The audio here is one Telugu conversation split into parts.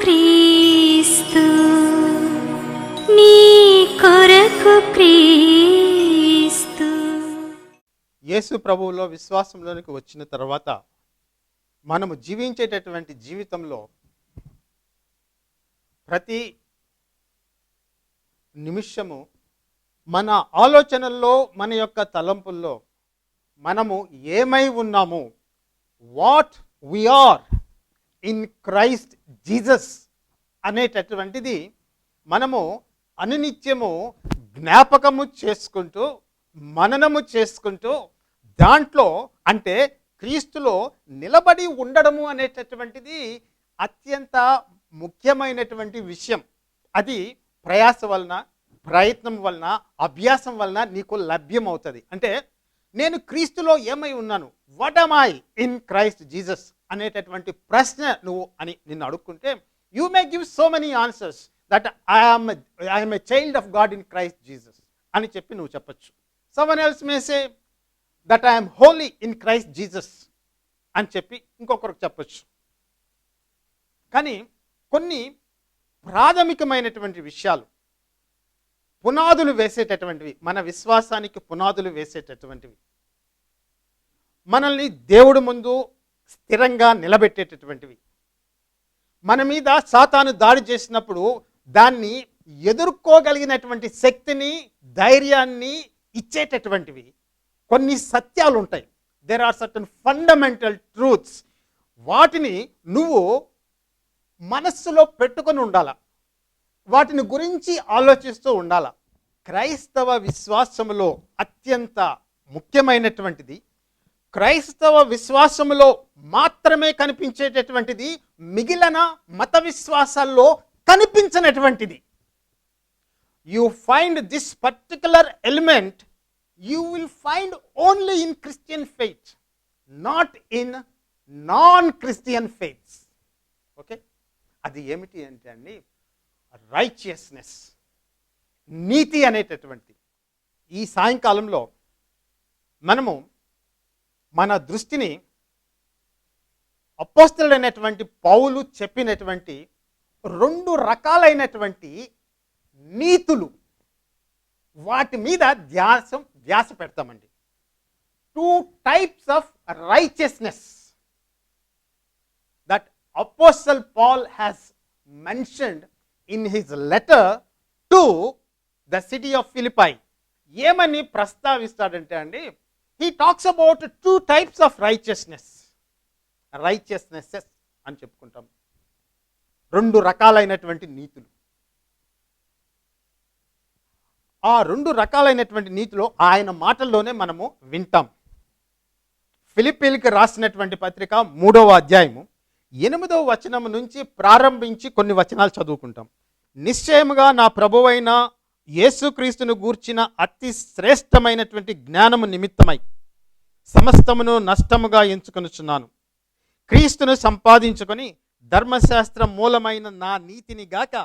క్రీస్తు నీ కొరకు క్రీస్తు. యేసు ప్రభువులో విశ్వాసంలోనికి వచ్చిన తర్వాత మనము జీవించేటటువంటి జీవితంలో ప్రతి నిమిషము మన ఆలోచనల్లో మన యొక్క తలంపుల్లో మనము ఏమై ఉన్నాము? What are in Christ Jesus అనేటటువంటిది మనము అనునిత్యము జ్ఞాపకము చేసుకుంటూ మననము చేసుకుంటూ దాంట్లో అంటే క్రీస్తులో నిలబడి ఉండడము అనేటటువంటిది అత్యంత ముఖ్యమైనటువంటి విషయం. అది ప్రయాస వలన ప్రయత్నం వలన అభ్యాసం వలన నీకు లభ్యమవుతుంది. అంటే నేను క్రీస్తులో ఏమై ఉన్నాను? What am I in Christ Jesus అనేటటువంటి ప్రశ్న నువ్వు అని నిన్ను అడుక్కుంటే you may give so many answers that I'm I'm a child of God in Christ Jesus అని చెప్పి నువ్వు చెప్పచ్చు. Someone else may say that I'm holy in Christ Jesus అని చెప్పి ఇంకొకరికి చెప్పచ్చు. కానీ కొన్ని ప్రాథమికమైనటువంటి విషయాలు పునాదులు వేసేటటువంటివి మన విశ్వాసానికి పునాదులు వేసేటటువంటివి. మనల్ని దేవుడి ముందు స్థిరంగా నిలబెట్టేటటువంటివి. మన మీద సాతాను దాడి చేసినప్పుడు దాన్ని ఎదుర్కోగలిగినటువంటి శక్తిని ధైర్యాన్ని ఇచ్చేటటువంటివి. కొన్ని సత్యాలు ఉంటాయి there are certain fundamental truths వాటిని నువ్వు మనస్సులో పెట్టుకొని ఉండాల? వాటిని గురించి ఆలోచిస్తూ ఉండాల? క్రైస్తవ విశ్వాసములో అత్యంత ముఖ్యమైనటువంటిది క్రైస్తవ విశ్వాసములో మాత్రమే కనిపించేటటువంటిది మిగిలిన మత విశ్వాసాల్లో కనిపించినటువంటిది. You find this particular element you will find only in Christian faith not in non Christian faiths okay అది ఏమిటి అంటే అండి రైచియస్నెస్ నీతి అనేటటువంటి ఈ సాయంకాలంలో మనము మన దృష్టిని అపోస్తలైనటువంటి పౌలు చెప్పినటువంటి రెండు రకాలైనటువంటి నీతులు వాటి మీద ధ్యాసం ధ్యాస పెడతామండి. Two types of righteousness that apostle Paul has mentioned in his letter to the city of Philippi ఏమని ప్రస్తావిస్తాడంటే అండి he talks about two types of righteousness righteousnesses అని చెప్పుకుంటాం. రెండు రకాలైనటువంటి నీతులు. ఆ రెండు రకాలైనటువంటి నీతిలో ఆయన మాటల్లోనే మనము వింటాం. ఫిలిపీన్కి రాసినటువంటి పత్రిక మూడవ అధ్యాయము ఎనిమిదవ వచనం నుంచి ప్రారంభించి కొన్ని వచనాలు చదువుకుంటాం. నిశ్చయముగా నా ప్రభువైన యేసుక్రీస్తును గూర్చిన అతి శ్రేష్టమైనటువంటి జ్ఞానము నిమిత్తమై సమస్తమును నష్టముగా ఎంచుకొనుచున్నాను. క్రీస్తును సంపాదించుకొని ధర్మశాస్త్ర మూలమైన నా నీతిని గాక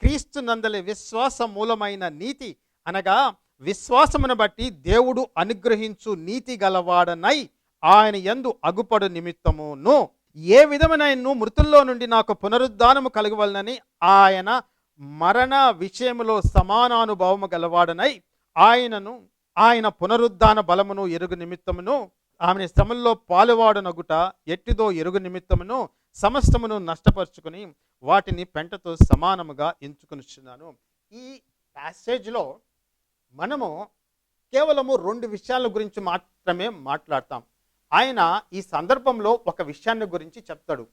క్రీస్తు నందలి విశ్వాస మూలమైన నీతి అనగా విశ్వాసమును బట్టి దేవుడు అనుగ్రహించు నీతి గలవాడనై ఆయన ఎందు అగుపడు నిమిత్తమును. ఏ విధమైన మృతుల్లో నుండి నాకు పునరుద్ధానము కలగవలనని ఆయన మరణ విషయంలో సమానానుభవము గలవాడనై ఆయనను ఆయన పునరుద్ధాన బలమును ఎరుగు నిమిత్తమును ఆమె శ్రమల్లో పాలువాడనగుట ఎట్టిదో ఎరుగు నిమిత్తమును సమస్తమును నష్టపరుచుకుని వాటిని పెంటతో సమానముగా ఎంచుకొనిచున్నాను. ఈ ప్యాసేజ్లో మనము కేవలము రెండు విషయాల గురించి మాత్రమే మాట్లాడతాం. ఆయన ఈ సందర్భంలో ఒక విషయాన్ని గురించి చెప్తాడు.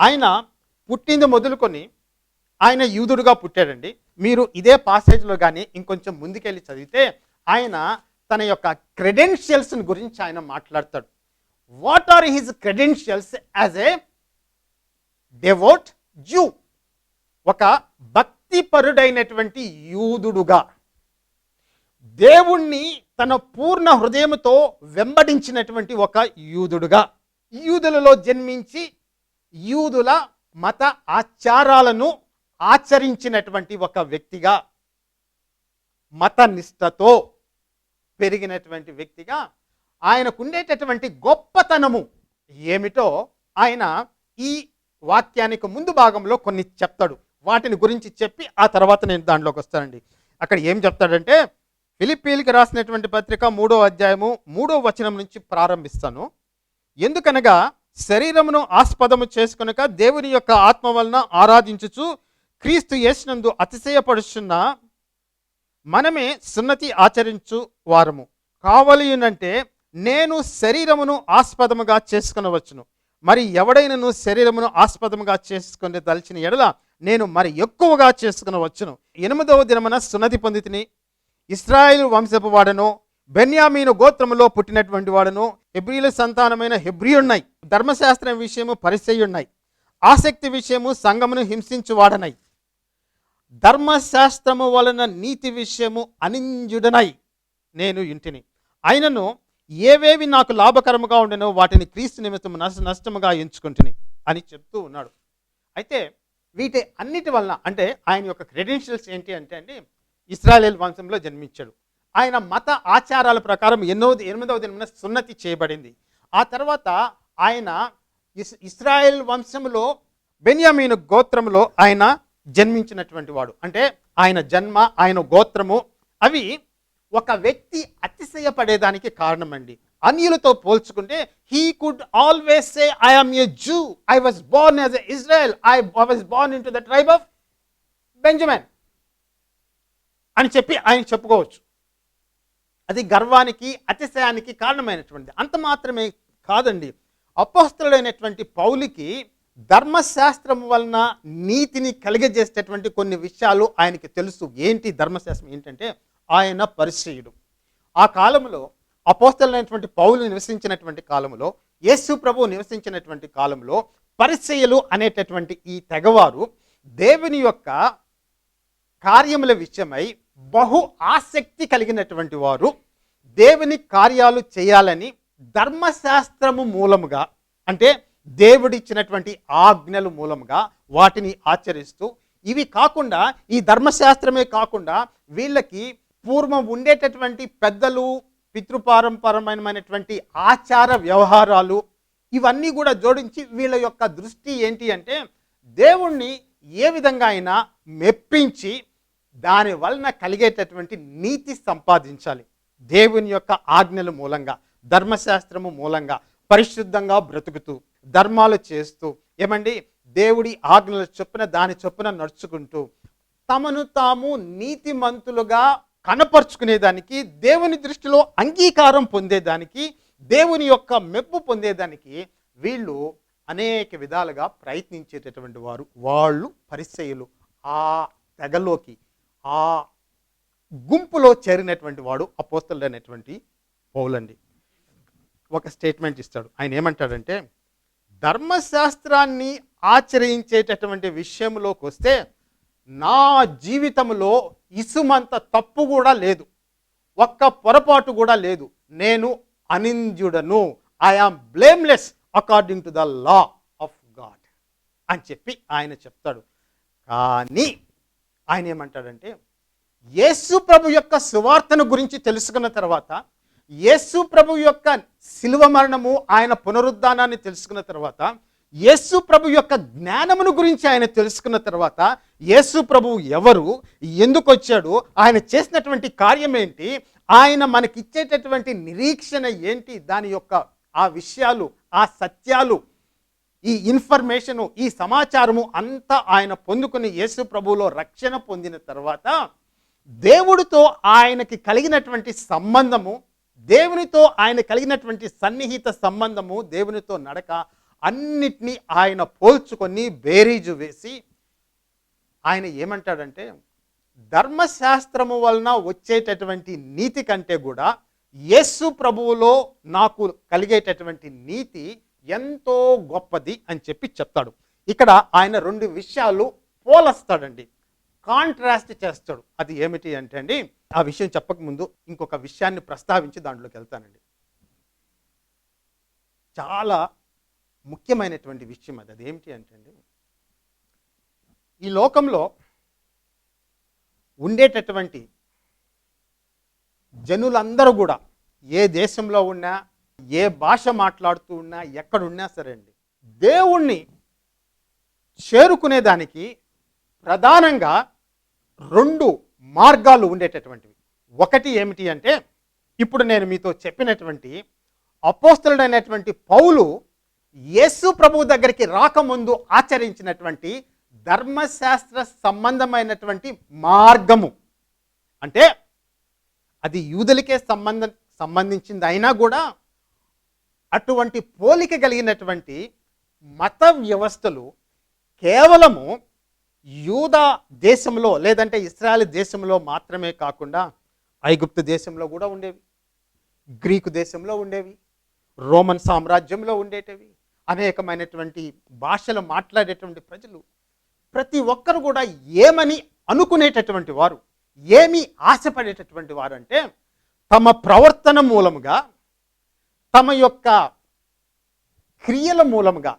ఆయన పుట్టింది మొదలుకొని ఆయన యూదుడుగా పుట్టాడండి. మీరు ఇదే పాసేజ్లో కానీ ఇంకొంచెం ముందుకెళ్ళి చదివితే ఆయన తన యొక్క క్రెడెన్షియల్స్ గురించి ఆయన మాట్లాడతాడు. What are his credentials as a devout Jew ఒక భక్తిపరుడైనటువంటి యూదుడుగా. దేవుణ్ణి తన పూర్ణ హృదయంతో వెంబడించినటువంటి ఒక యూదుడుగా. యూదులలో జన్మించి యూదుల మత ఆచారాలను ఆచరించినటువంటి ఒక వ్యక్తిగా మత నిష్టతో పెరిగినటువంటి వ్యక్తిగా ఆయనకు ఉండేటటువంటి గొప్పతనము ఏమిటో ఆయన ఈ వాక్యానికి ముందు భాగంలో కొన్ని చెప్తాడు. వాటిని గురించి చెప్పి ఆ తర్వాత నేను దాంట్లోకి వస్తానండి. అక్కడ ఏం చెప్తాడంటే ఫిలిప్పీలకి రాసినటువంటి పత్రిక మూడో అధ్యాయము మూడో వచనం నుంచి ప్రారంభిస్తాను. ఎందుకనగా శరీరమును ఆస్పదము చేసుకునక దేవుని యొక్క ఆత్మ వలన ఆరాధించుచు క్రీస్తు యేసినందు అతిశయపడుచున్న మనమే సున్నతి ఆచరించు వారము. కావలియునంటే నేను శరీరమును ఆస్పదముగా చేసుకునవచ్చును. మరి ఎవడైనను శరీరమును ఆస్పదముగా చేసుకుని దలిచిన ఎడల నేను మరి ఎక్కువగా చేసుకునవచ్చును. ఎనిమిదవ దినమున సున్నతి పొందితిని. ఇస్రాయేల్ వంశపు వాడను బెన్యామీను గోత్రములో పుట్టినటువంటి వాడను హెబ్రియుల సంతానమైన హెబ్రియున్నాయి ధర్మశాస్త్రం విషయము పరిచయున్నాయి ఆసక్తి విషయము సంగమును హింసించువాడనై ధర్మశాస్త్రము వలన నీతి విషయము అనింజుడనై నేను ఇంటిని. ఆయనను ఏవేవి నాకు లాభకరముగా ఉండెనో వాటిని క్రీస్తు నిమిత్తం నష్ట నష్టముగా ఎంచుకుంటుని అని చెప్తూ ఉన్నాడు. అయితే వీటి అన్నిటి వలన అంటే ఆయన యొక్క క్రెడెన్షియల్స్ ఏంటి అంటే అండి ఇస్రాయేల్ వంశంలో జన్మించాడు. ఆయన మత ఆచారాల ప్రకారం ఎన్నో ఎనిమిదవ దినమున సున్నతి చేయబడింది. ఆ తర్వాత ఆయన ఇస్ ఇస్రాయేల్ వంశంలో బెన్యామీను గోత్రంలో ఆయన జన్మించినటువంటి వాడు. అంటే ఆయన జన్మ ఆయన గోత్రము అవి ఒక వ్యక్తి అతిశయపడేదానికి కారణమండి. అన్యులతో పోల్చుకుంటే he could always say I am a Jew I was born as a Israel I was born into the tribe of Benjamin అని చెప్పి ఆయన చెప్పుకోవచ్చు. అది గర్వానికి అతిశయానికి కారణమైనటువంటిది. అంత మాత్రమే కాదండి. అపోస్తలుడైనటువంటి పౌలికి ధర్మశాస్త్రం వలన నీతిని కలిగజేసేటటువంటి కొన్ని విషయాలు ఆయనకి తెలుసు. ఏంటి ధర్మశాస్త్రం? ఏంటంటే ఆయన పరిచయుడు. ఆ కాలంలో అపోస్తలైనటువంటి పౌలు నివసించినటువంటి కాలంలో యేసు ప్రభు నివసించినటువంటి కాలంలో పరిశ్రయలు అనేటటువంటి ఈ తెగవారు దేవుని యొక్క కార్యముల విషయమై బహు ఆసక్తి కలిగినటువంటి వారు దేవుని కార్యాలు చేయాలని ధర్మశాస్త్రము మూలముగా అంటే దేవుడిచ్చినటువంటి ఆజ్ఞలు మూలంగా వాటిని ఆచరిస్తూ ఇవి కాకుండా ఈ ధర్మశాస్త్రమే కాకుండా వీళ్ళకి పూర్వం ఉండేటటువంటి పెద్దలు పితృపారంపరమైనటువంటి ఆచార వ్యవహారాలు ఇవన్నీ కూడా జోడించి వీళ్ళ యొక్క దృష్టి ఏంటి అంటే దేవుణ్ణి ఏ విధంగా అయినా మెప్పించి దాని వలన కలిగేటటువంటి నీతి సంపాదించాలి. దేవుని యొక్క ఆజ్ఞల మూలంగా ధర్మశాస్త్రము మూలంగా పరిశుద్ధంగా బ్రతుకుతూ ధర్మాలు చేస్తూ ఏమండి? దేవుడి ఆజ్ఞల చొప్పున దాని చొప్పున నడుచుకుంటూ తమను తాము నీతిమంతులుగా కనపరుచుకునేదానికి దేవుని దృష్టిలో అంగీకారం పొందేదానికి దేవుని యొక్క మెప్పు పొందేదానికి వీళ్ళు అనేక విధాలుగా ప్రయత్నించేటటువంటి వారు. వాళ్ళు పరిచయులు ఆ తెగలోకి ఆ గుంపులో చేరినటువంటి వాడు అపోస్తలుడైనటువంటి పౌలండి. ఒక స్టేట్మెంట్ ఇస్తాడు. ఆయన ఏమంటాడంటే ధర్మశాస్త్రాన్ని ఆచరించేటటువంటి విషయంలోకి వస్తే నా జీవితంలో ఇసుమంత తప్పు కూడా లేదు. ఒక్క పొరపాటు కూడా లేదు. నేను అనింద్యుడను. I blameless according to the law of God అని చెప్పి ఆయన చెప్తాడు. కానీ ఆయన ఏమంటాడంటే యేసు ప్రభు యొక్క సువార్తను గురించి తెలుసుకున్న తర్వాత యేసు ప్రభు యొక్క శిలువ మరణము ఆయన పునరుద్ధానాన్ని తెలుసుకున్న తర్వాత యేసు ప్రభు యొక్క జ్ఞానమును గురించి ఆయన తెలుసుకున్న తర్వాత యేసు ప్రభు ఎవరు ఎందుకు వచ్చాడు ఆయన చేసినటువంటి కార్యం ఏంటి ఆయన మనకిచ్చేటటువంటి నిరీక్షణ ఏంటి దాని యొక్క ఆ విషయాలు ఆ సత్యాలు ఈ ఇన్ఫర్మేషను ఈ సమాచారము అంతా ఆయన పొందుకుని యేసు ప్రభువులో రక్షణ పొందిన తర్వాత దేవుడితో ఆయనకి కలిగినటువంటి సంబంధము దేవునితో ఆయన కలిగినటువంటి సన్నిహిత సంబంధము దేవునితో నడక అన్నిటినీ ఆయన పోల్చుకొని బేరీజు వేసి ఆయన ఏమంటాడంటే ధర్మశాస్త్రము వలన వచ్చేటటువంటి నీతి కంటే కూడా యేసు ప్రభువులో నాకు కలిగేటటువంటి నీతి ఎంతో గొప్పది అని చెప్పి చెప్తాడు. ఇక్కడ ఆయన రెండు విషయాలు పోలస్తాడండి. కాంట్రాస్ట్ చేస్తాడు. అది ఏమిటి అంటే అండి ఆ విషయం చెప్పకముందు ఇంకొక విషయాన్ని ప్రస్తావించి దాంట్లోకి వెళ్తానండి. చాలా ముఖ్యమైనటువంటి విషయం అది. అదేమిటి అంటే అండి ఈ లోకంలో ఉండేటటువంటి జనులందరూ కూడా ఏ దేశంలో ఉన్నా ఏ భాష మాట్లాడుతూ ఉన్నా ఎక్కడున్నా సరే అండి దేవుణ్ణి చేరుకునేదానికి ప్రధానంగా రెండు మార్గాలు ఉండేటటువంటివి. ఒకటి ఏమిటి అంటే ఇప్పుడు నేను మీతో చెప్పినటువంటి అపోస్తలుడైనటువంటి పౌలు యేసు ప్రభు దగ్గరికి రాకముందు ఆచరించినటువంటి ధర్మశాస్త్ర సంబంధమైనటువంటి మార్గము. అంటే అది యూదులకే సంబంధం సంబంధించింది అయినా కూడా అటువంటి పోలిక కలిగినటువంటి మత వ్యవస్థలు కేవలము యూదా దేశంలో లేదంటే ఇస్రాయల్ దేశంలో మాత్రమే కాకుండా ఐగుప్తు దేశంలో కూడా ఉండేవి. గ్రీకు దేశంలో ఉండేవి. రోమన్ సామ్రాజ్యంలో ఉండేటివి. అనేకమైనటువంటి భాషలు మాట్లాడేటువంటి ప్రజలు ప్రతి ఒక్కరు కూడా ఏమని అనుకునేటటువంటి వారు ఏమి ఆశపడేటటువంటి వారు అంటే తమ ప్రవర్తన మూలముగా తమ యొక్క క్రియల మూలముగా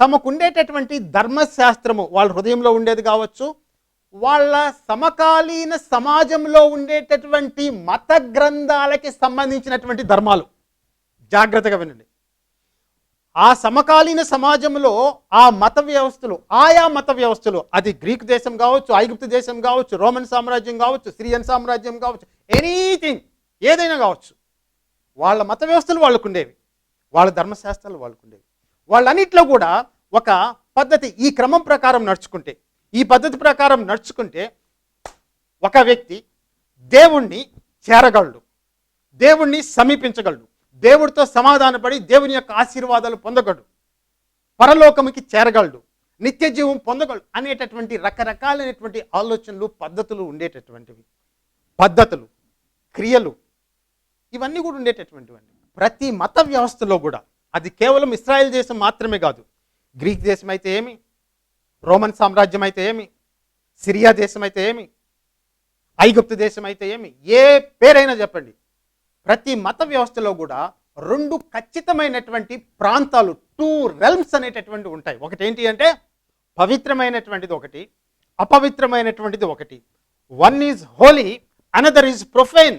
తమకుండేటటువంటి ధర్మశాస్త్రము వాళ్ళ హృదయంలో ఉండేది కావచ్చు వాళ్ళ సమకాలీన సమాజంలో ఉండేటటువంటి మత గ్రంథాలకి సంబంధించినటువంటి ధర్మాలు. జాగ్రత్తగా వినండి. ఆ సమకాలీన సమాజంలో ఆ మత వ్యవస్థలు ఆయా మత వ్యవస్థలు అది గ్రీక్ దేశం కావచ్చు ఐగుప్తు దేశం కావచ్చు రోమన్ సామ్రాజ్యం కావచ్చు సిరియన్ సామ్రాజ్యం కావచ్చు ఎనీథింగ్ ఏదైనా కావచ్చు వాళ్ళ మత వ్యవస్థలు వాళ్ళకుండేవి వాళ్ళ ధర్మశాస్త్రాలు వాళ్ళకు ఉండేవి వాళ్ళన్నిట్లో కూడా ఒక పద్ధతి ఈ క్రమం ప్రకారం నడుచుకుంటే ఈ పద్ధతి ప్రకారం నడుచుకుంటే ఒక వ్యక్తి దేవుణ్ణి చేరగలడు దేవుణ్ణి సమీపించగలడు దేవుడితో సమాధానపడి దేవుని యొక్క ఆశీర్వాదాలు పొందగలడు పరలోకముకి చేరగలడు నిత్య జీవం పొందగలడు అనేటటువంటి రకరకాలైనటువంటి ఆలోచనలు పద్ధతులు ఉండేటటువంటివి. పద్ధతులు క్రియలు ఇవన్నీ కూడా ఉండేటటువంటివన్నీ ప్రతి మత వ్యవస్థలో కూడా అది కేవలం ఇస్రాయెల్ దేశం మాత్రమే కాదు. గ్రీక్ దేశం అయితే ఏమి? రోమన్ సామ్రాజ్యం అయితే ఏమి? సిరియా దేశం అయితే ఏమి? ఐగుప్తు దేశం అయితే ఏమి? ఏ పేరైనా చెప్పండి. ప్రతి మత వ్యవస్థలో కూడా రెండు ఖచ్చితమైనటువంటి ప్రాంతాలు టూ రెల్మ్స్ అనేటటువంటి ఉంటాయి. ఒకటి ఏంటి అంటే పవిత్రమైనటువంటిది ఒకటి అపవిత్రమైనటువంటిది ఒకటి. One is holy another is profane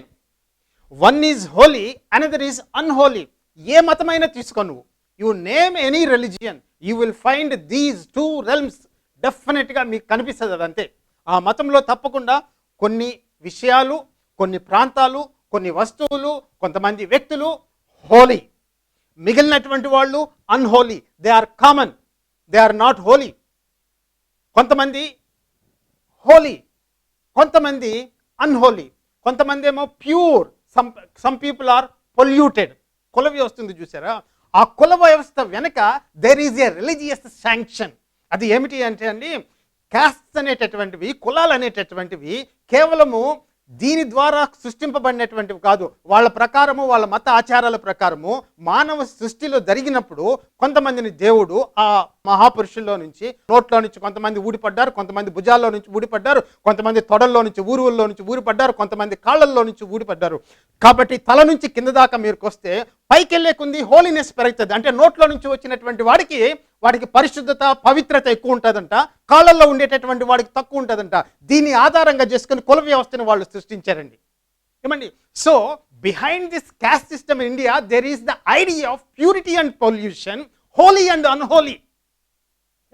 one is holy another is unholy ఏ మతమైనా తీసుకో నువ్వు. You name any religion you will find these two realms డెఫినెట్గా మీకు కనిపిస్తుంది అదంతే. అంతే ఆ మతంలో తప్పకుండా కొన్ని విషయాలు కొన్ని ప్రాంతాలు కొన్ని వస్తువులు కొంతమంది వ్యక్తులు హోలీ మిగిలినటువంటి వాళ్ళు unholy they are common they are not holy కొంతమంది హోలీ కొంతమంది అన్హోలీ కొంతమంది ఏమో pure some some people are polluted కుల వ్యవస్థ ఉంది చూసారా? ఆ కుల వ్యవస్థ వెనక there is a religious sanction అది ఏమిటి అంటే అండి క్యాస్ట్ అనేటటువంటివి కులాలు అనేటటువంటివి కేవలము దీని ద్వారా సృష్టింపబడినటువంటివి కాదు. వాళ్ళ ప్రకారము వాళ్ళ మత ఆచారాల ప్రకారము మానవ సృష్టిలో జరిగినప్పుడు కొంతమందిని దేవుడు ఆ మహాపురుషుల్లో నుంచి నోట్లో నుంచి కొంతమంది ఊడిపడ్డారు కొంతమంది భుజాల్లో నుంచి ఊడిపడ్డారు కొంతమంది తొడల్లో నుంచి ఊరువుల్లో నుంచి ఊడిపడ్డారు కొంతమంది కాళ్ళల్లో నుంచి ఊడిపడ్డారు. కాబట్టి తల నుంచి కింద దాకా మీరుకు వస్తే పైకి కొంది హోలీనెస్ పెరుగుతుంది. అంటే నోట్లో నుంచి వచ్చినటువంటి వాడికి వాడికి పరిశుద్ధత పవిత్రత ఎక్కువ ఉంటుందంట. కాళ్ళల్లో ఉండేటటువంటి వాడికి తక్కువ ఉంటుందంట. దీన్ని ఆధారంగా చేసుకుని కుల వ్యవస్థను వాళ్ళు సృష్టించారండి. ఏమండి? So behind this caste system in India there is the idea of purity and pollution holy and unholy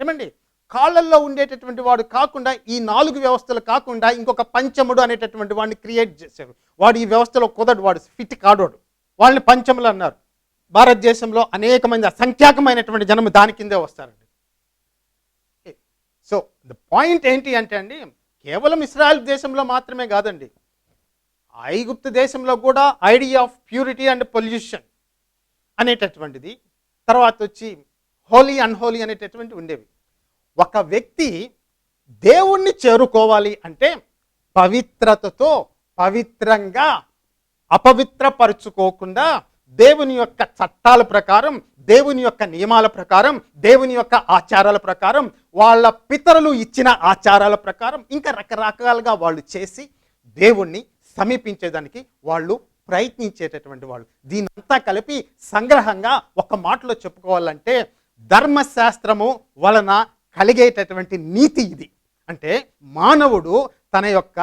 ఏమండి? కాళ్ళల్లో ఉండేటటువంటి వాడు కాకుండా ఈ నాలుగు వ్యవస్థలు కాకుండా ఇంకొక పంచముడు అనేటటువంటి వాడిని క్రియేట్ చేశారు. వాడు ఈ వ్యవస్థలో కుదడు వాడు ఫిట్ కాడోడు. వాళ్ళని పంచములు అన్నారు. భారతదేశంలో అనేక మంది అసంఖ్యాకమైనటువంటి జనం దాని కిందే వస్తారండి. సో ద పాయింట్ ఏంటి అంటే అండి కేవలం ఇస్రాయల్ దేశంలో మాత్రమే కాదండి ఐగుప్తు దేశంలో కూడా idea of purity and pollution అనేటటువంటిది తర్వాత వచ్చి హోలీ అన్హోలీ అనేటటువంటి ఉండేవి. ఒక వ్యక్తి దేవుణ్ణి చేరుకోవాలి అంటే పవిత్రతతో పవిత్రంగా అపవిత్రపరుచుకోకుండా దేవుని యొక్క చట్టాల ప్రకారం దేవుని యొక్క నియమాల ప్రకారం దేవుని యొక్క ఆచారాల ప్రకారం వాళ్ళ పితరులు ఇచ్చిన ఆచారాల ప్రకారం ఇంకా రకరకాలుగా వాళ్ళు చేసి దేవుణ్ణి సమీపించేదానికి వాళ్ళు ప్రయత్నించేటటువంటి వాళ్ళు. దీనంతా కలిపి సంగ్రహంగా ఒక మాటలో చెప్పుకోవాలంటే ధర్మశాస్త్రము వలన కలిగేటటువంటి నీతి ఇది. అంటే మానవుడు తన యొక్క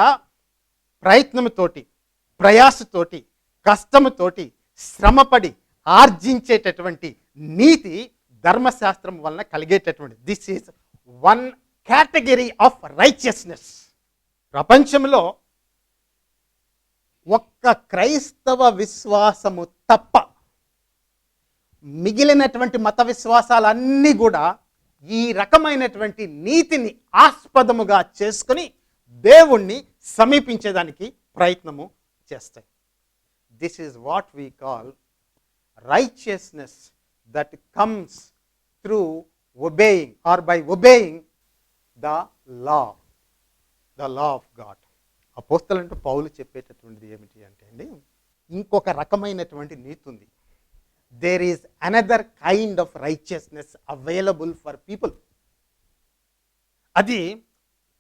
ప్రయత్నముతోటి ప్రయాసతోటి కష్టముతోటి శ్రమపడి ఆర్జించేటటువంటి నీతి ధర్మశాస్త్రం వలన కలిగేటటువంటి. This is one category of righteousness ప్రపంచంలో ఒక్క క్రైస్తవ విశ్వాసము తప్ప మిగిలినటువంటి మత విశ్వాసాలన్నీ కూడా ఈ రకమైనటువంటి నీతిని ఆస్పదముగా చేసుకుని దేవుణ్ణి సమీపించేదానికి ప్రయత్నము చేస్తాయి. This is what we call righteousness that comes through obeying or by obeying the law the law of God పోస్తలంటూ పౌలు చెప్పేటటువంటిది ఏమిటి అంటే అండి ఇంకొక రకమైనటువంటి నీతి ఉంది. There is another kind of righteousness available for people అది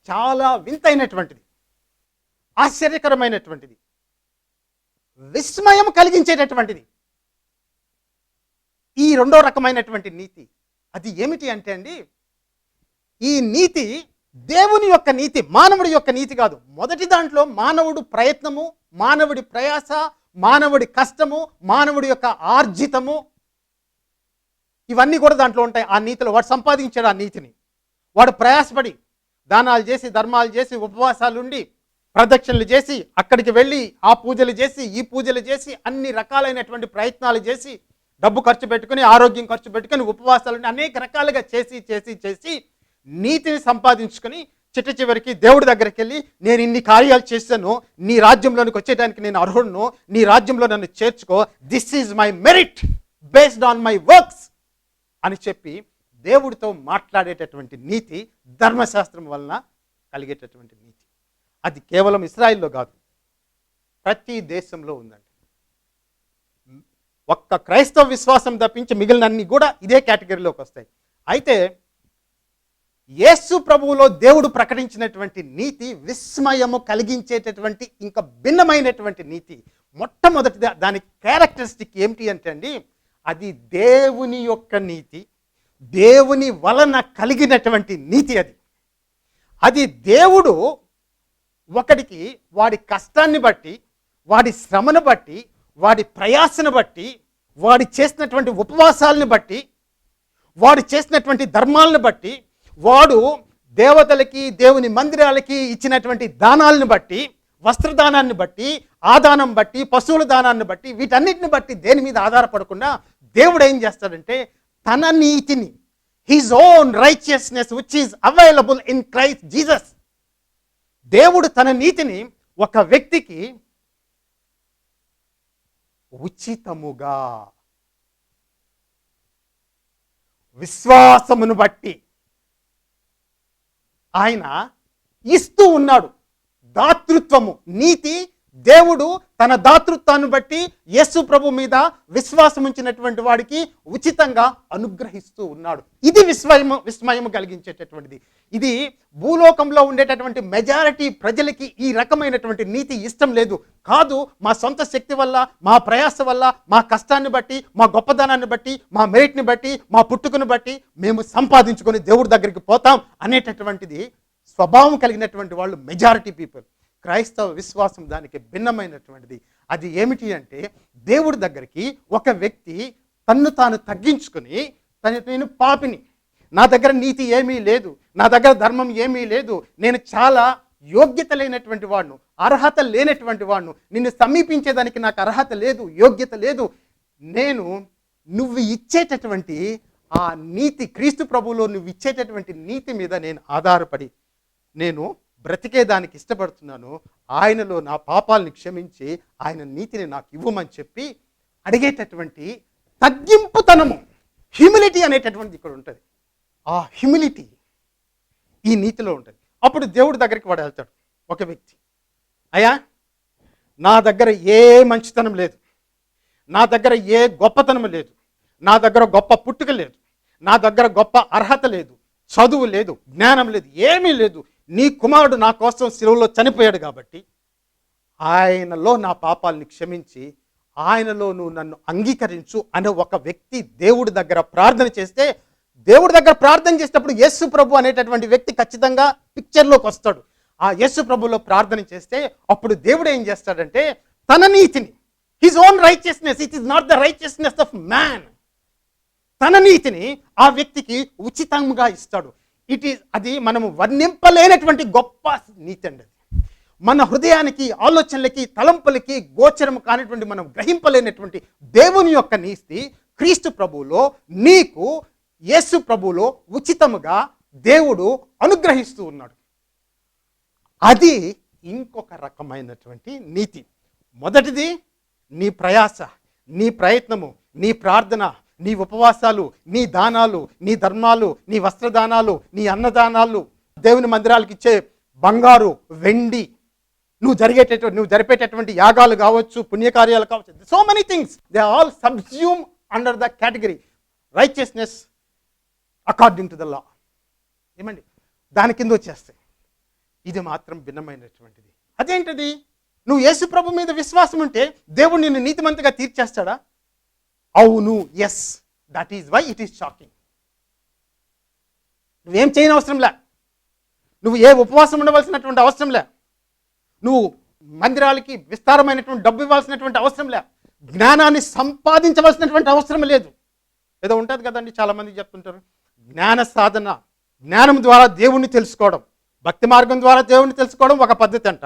చాలా వింతైనటువంటిది ఆశ్చర్యకరమైనటువంటిది. విస్మయం కలిగించేటటువంటిది. ఈ రెండో రకమైనటువంటి నీతి అది ఏమిటి అంటే అండి ఈ నీతి దేవుని యొక్క నీతి మానవుడి యొక్క నీతి కాదు. మొదటి దాంట్లో మానవుడు ప్రయత్నము మానవుడి ప్రయాస మానవుడి కష్టము మానవుడి యొక్క ఆర్జితము ఇవన్నీ కూడా దాంట్లో ఉంటాయి. ఆ నీతిలో వాడు సంపాదించాడు ఆ నీతిని. వాడు ప్రయాసపడి దానాలు చేసి ధర్మాలు చేసి ఉపవాసాలు ఉండి ప్రదక్షిణలు చేసి అక్కడికి వెళ్ళి ఆ పూజలు చేసి ఈ పూజలు చేసి అన్ని రకాలైనటువంటి ప్రయత్నాలు చేసి డబ్బు ఖర్చు పెట్టుకుని ఆరోగ్యం ఖర్చు పెట్టుకుని ఉపవాసాలు అనేక రకాలుగా చేసి చేసి చేసి నీతిని సంపాదించుకొని చిట్ట చివరికి దేవుడి దగ్గరికి వెళ్ళి నేను ఇన్ని కార్యాలు చేశాను నీ రాజ్యంలోనికి వచ్చేటానికి నేను అర్హుడును నీ రాజ్యంలో నన్ను చేర్చుకో this is my merit based on my works అని చెప్పి దేవుడితో మాట్లాడేటటువంటి నీతి ధర్మశాస్త్రం వలన కలిగేటటువంటి నీతి. అది కేవలం ఇస్రాయిల్లో కాదు ప్రతి దేశంలో ఉందండి. ఒక్క క్రైస్తవ విశ్వాసం తప్పించి మిగిలినన్ని కూడా ఇదే కేటగిరీలోకి వస్తాయి. అయితే యేసు ప్రభువులో దేవుడు ప్రకటించినటువంటి నీతి విస్మయము కలిగించేటటువంటి ఇంకా భిన్నమైనటువంటి నీతి మొట్టమొదటి దాని క్యారెక్టరిస్టిక్ ఏమిటి అంటే అండి అది దేవుని యొక్క నీతి దేవుని వలన కలిగినటువంటి నీతి అది. అది దేవుడు ఒకడికి వాడి కష్టాన్ని బట్టి వాడి శ్రమను బట్టి వాడి ప్రయాసను బట్టి వాడి చేసినటువంటి ఉపవాసాలను బట్టి వాడు చేసినటువంటి ధర్మాలను బట్టి వాడు దేవతలకి దేవుని మందిరాలకి ఇచ్చినటువంటి దానాలను బట్టి వస్త్రదానాన్ని బట్టి ఆదానం బట్టి పశువుల దానాన్ని బట్టి వీటన్నిటిని బట్టి దేని మీద ఆధారపడకుండా దేవుడు ఏం చేస్తాడంటే తన నీతిని his own righteousness which is available in Christ Jesus దేవుడు తన నీతిని ఒక వ్యక్తికి ఉచితముగా విశ్వాసమును బట్టి ఆయన ఇస్తూ ఉన్నాడు. దాతృత్వము నీతి దేవుడు తన దాతృత్వాన్ని బట్టి యేసు ప్రభు మీద విశ్వాసం ఉంచినటువంటి వాడికి ఉచితంగా అనుగ్రహిస్తూ ఉన్నాడు. ఇది విస్మయము విస్మయము కలిగించేటటువంటిది. ఇది భూలోకంలో ఉండేటటువంటి మెజారిటీ ప్రజలకి ఈ రకమైనటువంటి నీతి ఇష్టం లేదు. కాదు మా సొంత శక్తి వల్ల మా ప్రయాస వల్ల మా కష్టాన్ని బట్టి మా గొప్పదనాన్ని బట్టి మా మెరిట్ని బట్టి మా పుట్టుకను బట్టి మేము సంపాదించుకొని దేవుడి దగ్గరికి పోతాం అనేటటువంటిది స్వభావం కలిగినటువంటి వాళ్ళు మెజారిటీ పీపుల్ క్రైస్తవ విశ్వాసం దానికి భిన్నమైనటువంటిది. అది ఏమిటి అంటే దేవుడి దగ్గరికి ఒక వ్యక్తి తన్ను తాను తగ్గించుకుని తను నేను పాపిని. నా దగ్గర నీతి ఏమీ లేదు. నా దగ్గర ధర్మం ఏమీ లేదు. నేను చాలా యోగ్యత లేనటువంటి వాడును. అర్హత లేనటువంటి వాడును. నిన్ను సమీపించేదానికి నాకు అర్హత లేదు యోగ్యత లేదు. నేను నువ్వు ఇచ్చేటటువంటి ఆ నీతి క్రీస్తు ప్రభువులో నువ్వు ఇచ్చేటటువంటి నీతి మీద నేను ఆధారపడి నేను బ్రతికేదానికి ఇష్టపడుతున్నాను ఆయనలో నా పాపాలని క్షమించి ఆయన నీతిని నాకు ఇవ్వమని చెప్పి అడిగేటటువంటి తగ్గింపుతనము హ్యూమిలిటీ అనేటటువంటిది ఇక్కడ ఉంటుంది. ఆ హ్యూమిలిటీ ఈ నీతిలో ఉంటుంది. అప్పుడు దేవుడి దగ్గరికి వాడు వెళ్తాడు ఒక వ్యక్తి. అయ్యా నా దగ్గర ఏ మంచితనం లేదు. నా దగ్గర ఏ గొప్పతనం లేదు. నా దగ్గర గొప్ప పుట్టుక లేదు. నా దగ్గర గొప్ప అర్హత లేదు. చదువు లేదు జ్ఞానం లేదు ఏమీ లేదు. నీ కుమారుడు నా కోసం సెలవులో చనిపోయాడు కాబట్టి ఆయనలో నా పాపాలని క్షమించి ఆయనలో నువ్వు నన్ను అంగీకరించు అనే ఒక వ్యక్తి దేవుడి దగ్గర ప్రార్థన చేస్తే దేవుడి దగ్గర ప్రార్థన చేసేటప్పుడు యేసు ప్రభు అనేటటువంటి వ్యక్తి ఖచ్చితంగా పిక్చర్లోకి వస్తాడు. ఆ యేసు ప్రభులో ప్రార్థన చేస్తే అప్పుడు దేవుడు ఏం చేస్తాడంటే తన నీతిని his own righteousness it is not the righteousness of man తన నీతిని ఆ వ్యక్తికి ఉచితంగా ఇస్తాడు. ఇట్ ఈస్ అది మనము వర్ణింపలేనటువంటి గొప్ప నీతి అండి అది. మన హృదయానికి ఆలోచనలకి తలంపులకి గోచరం కానిటువంటి మనం గ్రహింపలేనటువంటి దేవుని యొక్క నీతి క్రీస్తు ప్రభువులో నీకు యేసు ప్రభువులో ఉచితముగా దేవుడు అనుగ్రహిస్తూ ఉన్నాడు. అది ఇంకొక రకమైనటువంటి నీతి. మొదటిది నీ ప్రయాస నీ ప్రయత్నము నీ ప్రార్థన నీ ఉపవాసాలు నీ దానాలు నీ ధర్మాలు నీ వస్త్రదానాలు నీ అన్నదానాలు దేవుని మందిరాలకు ఇచ్చే బంగారు వెండి నువ్వు జరిగేటటువంటి నువ్వు జరిపేటటువంటి యాగాలు కావచ్చు పుణ్యకార్యాలు కావచ్చు so many things they all subsume under the category righteousness according to the law ఏమండి? దాని కింద వచ్చేస్తాయి ఇది మాత్రం భిన్నమైనటువంటిది. అదేంటిది? నువ్వు యేసు ప్రభు మీద విశ్వాసం ఉంటే దేవుడు నిన్ను నీతిమంతగా తీర్చేస్తాడా? అవును yes that is why it is shocking నువ్వేం చేయని అవసరంలే నువ్వు ఏ ఉపవాసం ఉండవలసినటువంటి అవసరంలే నువ్వు మందిరాలకి విస్తారమైనటువంటి డబ్బు ఇవ్వాల్సినటువంటి అవసరం లే. జ్ఞానాన్ని సంపాదించవలసినటువంటి అవసరం లేదు. ఏదో ఉంటుంది కదండి చాలామంది చెప్తుంటారు. జ్ఞాన సాధన జ్ఞానం ద్వారా దేవుణ్ణి తెలుసుకోవడం. భక్తి మార్గం ద్వారా దేవుణ్ణి తెలుసుకోవడం ఒక పద్ధతి అంట.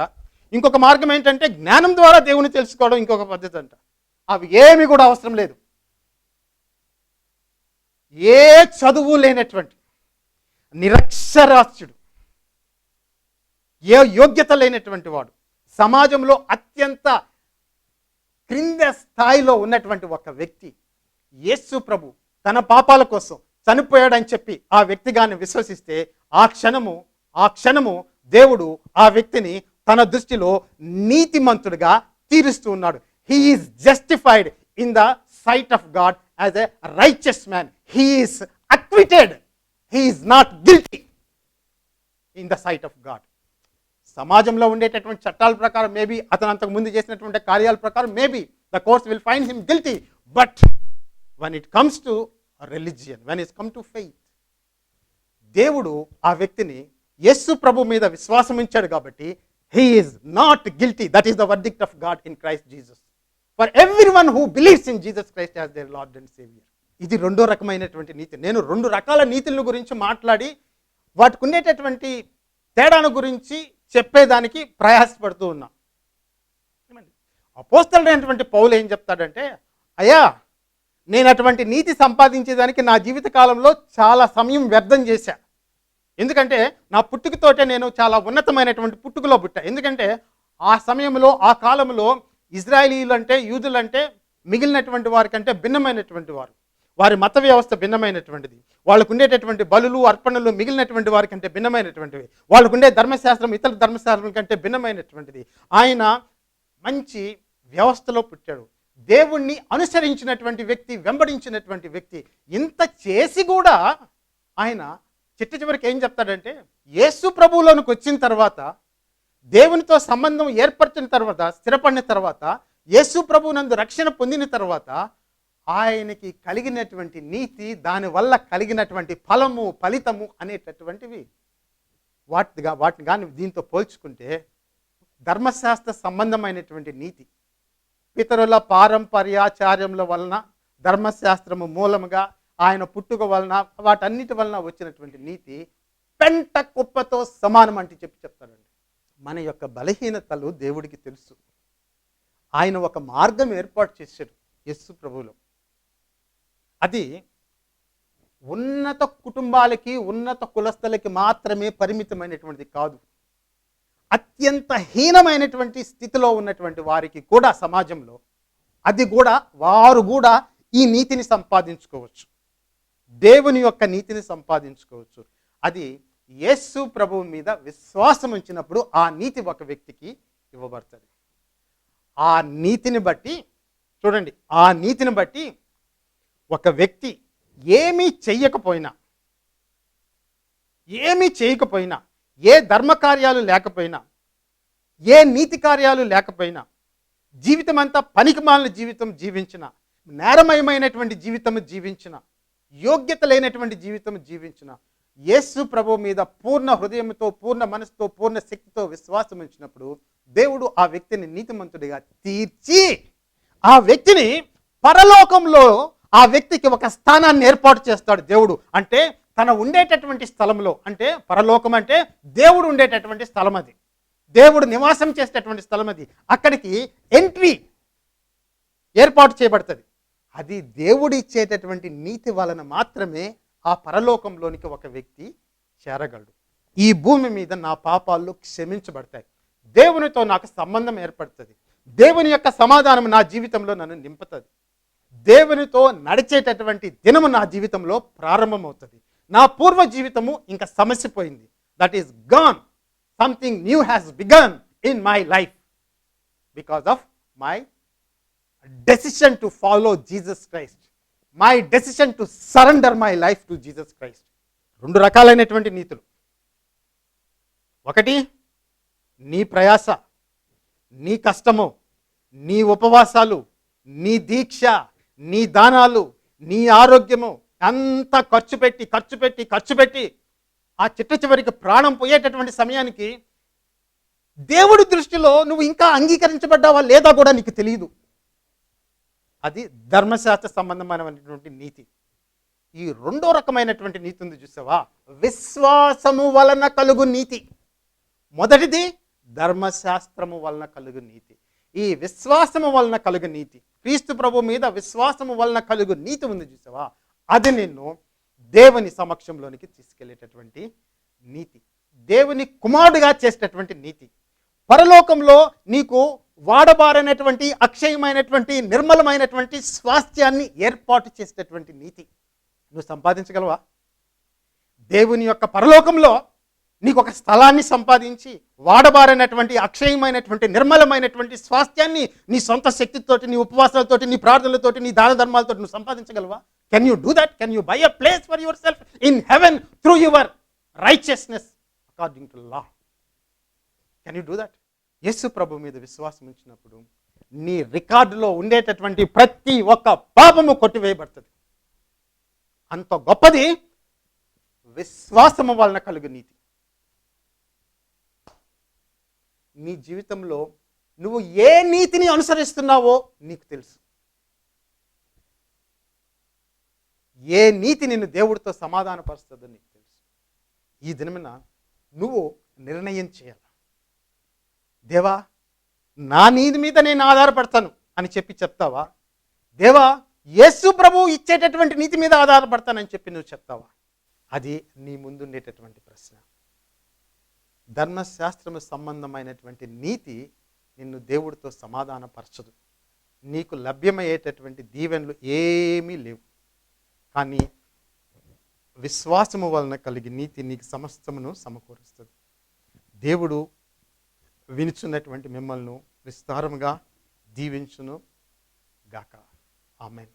ఇంకొక మార్గం ఏంటంటే జ్ఞానం ద్వారా దేవుణ్ణి తెలుసుకోవడం ఇంకొక పద్ధతి అంట. అవి ఏమి కూడా అవసరం లేదు. ఏ చదువు లేనటువంటి నిరక్షరాస్యుడు ఏ యోగ్యత లేనటువంటి వాడు సమాజంలో అత్యంత క్రింద స్థాయిలో ఉన్నటువంటి ఒక వ్యక్తి యేసు ప్రభు తన పాపాల కోసం చనిపోయాడని చెప్పి ఆ వ్యక్తిగాన్ని విశ్వసిస్తే ఆ క్షణము ఆ క్షణము దేవుడు ఆ వ్యక్తిని తన దృష్టిలో నీతిమంతుడిగా తీరుస్తూ ఉన్నాడు. He is justified in the sight of God as a righteous man he is acquitted he is not guilty in the sight of God సమాజంలో ఉండేటటువంటి చట్టాల ప్రకారం మేబీ అతను అంతకు ముందు చేసినటువంటి కార్యాల ప్రకారం maybe the court will find him guilty but one it comes to religion when it's come to faith దేవుడు ఆ వ్యక్తిని యస్సు ప్రభు మీద విశ్వాసం ఉంచాడు కాబట్టి he is not guilty that is the verdict of God in Christ Jesus for everyone who believes in Jesus Christ as their Lord and saviour ఇది రెండో రకమైనటువంటి నీతి. నేను రెండు రకాల నీతుల గురించి మాట్లాడి వాటికి ఉండేటటువంటి తేడాను గురించి చెప్పేదానికి ప్రయాసపడుతూ ఉన్నా. అపోస్తలైనటువంటి పౌలు ఏం చెప్తాడంటే అయ్యా నేను అటువంటి నీతి సంపాదించేదానికి నా జీవిత కాలంలో చాలా సమయం వ్యర్థం చేశా. ఎందుకంటే నా పుట్టుకతోటే నేను చాలా ఉన్నతమైనటువంటి పుట్టుకలో పుట్టా. ఎందుకంటే ఆ సమయంలో ఆ కాలంలో ఇజ్రాయేలీలు అంటే యూదులు అంటే మిగిలినటువంటి వారికంటే భిన్నమైనటువంటి వారు. వారి మత వ్యవస్థ భిన్నమైనటువంటిది. వాళ్ళకు ఉండేటటువంటి బలులు అర్పణలు మిగిలినటువంటి వారి కంటే భిన్నమైనటువంటివి. వాళ్ళకు ఉండే ధర్మశాస్త్రం ఇతర ధర్మశాస్త్రం కంటే భిన్నమైనటువంటిది. ఆయన మంచి వ్యవస్థలో పుట్టాడు. దేవుణ్ణి అనుసరించినటువంటి వ్యక్తి వెంబడించినటువంటి వ్యక్తి. ఇంత చేసి కూడా ఆయన చిట్ట చివరికి ఏం చెప్తాడంటే యేసు ప్రభువులోనికి వచ్చిన తర్వాత దేవునితో సంబంధం ఏర్పరిచిన తర్వాత స్థిరపడిన తర్వాత యేసు ప్రభు నందు రక్షణ పొందిన తర్వాత ఆయనకి కలిగినటువంటి నీతి దానివల్ల కలిగినటువంటి ఫలము ఫలితము అనేటటువంటివి వాటిగా వాటిని కానీ దీంతో పోల్చుకుంటే ధర్మశాస్త్ర సంబంధమైనటువంటి నీతి. పితరుల పారంపర్యాచార్యముల వలన ధర్మశాస్త్రము మూలముగా ఆయన పుట్టుక వలన వాటన్నిటి వలన వచ్చినటువంటి నీతి పెంట కుప్పతో సమానం అంటే చెప్పి చెప్తాడండి మన యొక్క బలహీనతలు దేవుడికి తెలుసు. ఆయన ఒక మార్గం ఏర్పాటు చేశాడు యస్సు ప్రభువులో. అది ఉన్నత కుటుంబాలకి ఉన్నత కులస్థలకి మాత్రమే పరిమితమైనటువంటిది కాదు. అత్యంత హీనమైనటువంటి స్థితిలో ఉన్నటువంటి వారికి కూడా సమాజంలో అది కూడా వారు కూడా ఈ నీతిని సంపాదించుకోవచ్చు. దేవుని యొక్క నీతిని సంపాదించుకోవచ్చు. అది యేసు ప్రభువు మీద విశ్వాసం ఉంచినప్పుడు ఆ నీతి ఒక వ్యక్తికి ఇవ్వబడుతుంది. ఆ నీతిని బట్టి చూడండి ఆ నీతిని బట్టి ఒక వ్యక్తి ఏమీ చెయ్యకపోయినా ఏమీ చేయకపోయినా ఏ ధర్మకార్యాలు లేకపోయినా ఏ నీతి కార్యాలు లేకపోయినా జీవితం అంతా పనికిమాలిన జీవితం జీవించిన నేరమయమైనటువంటి జీవితం జీవించిన యోగ్యత లేనటువంటి జీవితం జీవించిన యేసు ప్రభు మీద పూర్ణ హృదయంతో పూర్ణ మనసుతో పూర్ణ శక్తితో విశ్వాసం ఉంచినప్పుడు దేవుడు ఆ వ్యక్తిని నీతిమంతుడిగా తీర్చి ఆ వ్యక్తిని పరలోకంలో ఆ వ్యక్తికి ఒక స్థానాన్ని ఏర్పాటు చేస్తాడు దేవుడు. అంటే తన ఉండేటటువంటి స్థలంలో అంటే పరలోకం అంటే దేవుడు ఉండేటటువంటి స్థలం అది. దేవుడు నివాసం చేసేటటువంటి స్థలం అది. అక్కడికి ఎంట్రీ ఏర్పాటు చేయబడుతుంది. అది దేవుడు ఇచ్చేటటువంటి నీతి వలన మాత్రమే ఆ పరలోకంలోనికి ఒక వ్యక్తి చేరగలడు. ఈ భూమి మీద నా పాపాలు క్షమించబడతాయి. దేవునితో నాకు సంబంధం ఏర్పడుతుంది. దేవుని యొక్క సమాధానం నా జీవితంలో నన్ను నింపుతుంది. దేవునితో నడిచేటటువంటి దినము నా జీవితంలో ప్రారంభమవుతుంది. నా పూర్వ జీవితము ఇంకా సమస్యపోయింది that is gone something new has begun in my life because of my decision to follow Jesus Christ my decision to surrender my life to Jesus Christ రెండు రకాలైనటువంటి నీతులు. ఒకటి నీ ప్రయాస నీ కష్టము నీ ఉపవాసాలు నీ దీక్ష నీ దానాలు నీ ఆరోగ్యము అంతా ఖర్చు పెట్టి ఖర్చు పెట్టి ఖర్చు పెట్టి ఆ చిట్ట చివరికి ప్రాణం పోయేటటువంటి సమయానికి దేవుడి దృష్టిలో నువ్వు ఇంకా అంగీకరించబడ్డావా లేదా కూడా నీకు తెలియదు. అది ధర్మశాస్త్ర సంబంధమైనటువంటి నీతి. ఈ రెండో రకమైనటువంటి నీతి ఉంది చూసావా? విశ్వాసము వలన కలుగు నీతి. మొదటిది ధర్మశాస్త్రము వలన కలుగు నీతి. ఈ విశ్వాసము వలన కలుగు నీతి. క్రీస్తు ప్రభు మీద విశ్వాసము వలన కలుగు నీతి ఉంది చూసావా? అది నిన్ను దేవుని సమక్షంలోనికి తీసుకెళ్ళేటటువంటి నీతి. దేవుని కుమారుడిగా చేసేటటువంటి నీతి. పరలోకంలో నీకు వాడబారనేటువంటి అక్షయమైనటువంటి నిర్మలమైనటువంటి స్వాస్థ్యాన్ని ఏర్పాటు చేసేటటువంటి నీతి. నువ్వు సంపాదించగలవా? దేవుని యొక్క పరలోకంలో నీకు ఒక స్థలాన్ని సంపాదించి వాడబారైనటువంటి అక్షయమైనటువంటి నిర్మలమైనటువంటి స్వాస్థ్యాన్ని నీ సొంత శక్తితోటి నీ ఉపవాసాలతోటి నీ ప్రార్థనలతోటి నీ దాన ధర్మాలతో నువ్వు సంపాదించగలవా? Can you do that can you buy a place for yourself in heaven through your righteousness according to law can you do that యేసు ప్రభు మీద విశ్వాసం ఉంచినప్పుడు నీ రికార్డులో ఉండేటటువంటి ప్రతి ఒక్క పాపము కొట్టివేయబడుతుంది. అంత గొప్పది విశ్వాసము వలన కలుగు నీతి. నీ జీవితంలో నువ్వు ఏ నీతిని అనుసరిస్తున్నావో నీకు తెలుసు. ఏ నీతి నిన్ను దేవుడితో సమాధానపరుస్తుందో నీకు తెలుసు. ఈ దినమున నువ్వు నిర్ణయం చేయాలి. దేవా నా నీది మీద నేను ఆధారపడతాను అని చెప్పి చెప్తావా? దేవా యేసు ప్రభు ఇచ్చేటటువంటి నీతి మీద ఆధారపడతానని చెప్పి నువ్వు చెప్తావా? అది నీ ముందుండేటటువంటి ప్రశ్న. ధర్మశాస్త్రము సంబంధమైనటువంటి నీతి నిన్ను దేవుడితో సమాధానపరచదు. నీకు లభ్యమయ్యేటటువంటి దీవెనలు ఏమీ లేవు. కానీ విశ్వాసము వలన కలిగి నీతి నీకు సమస్తమును సమకూరుస్తుంది. దేవుడు వినిచున్నటువంటి మిమ్మల్ని విస్తారముగా దీవించును గాక ఆమెన్.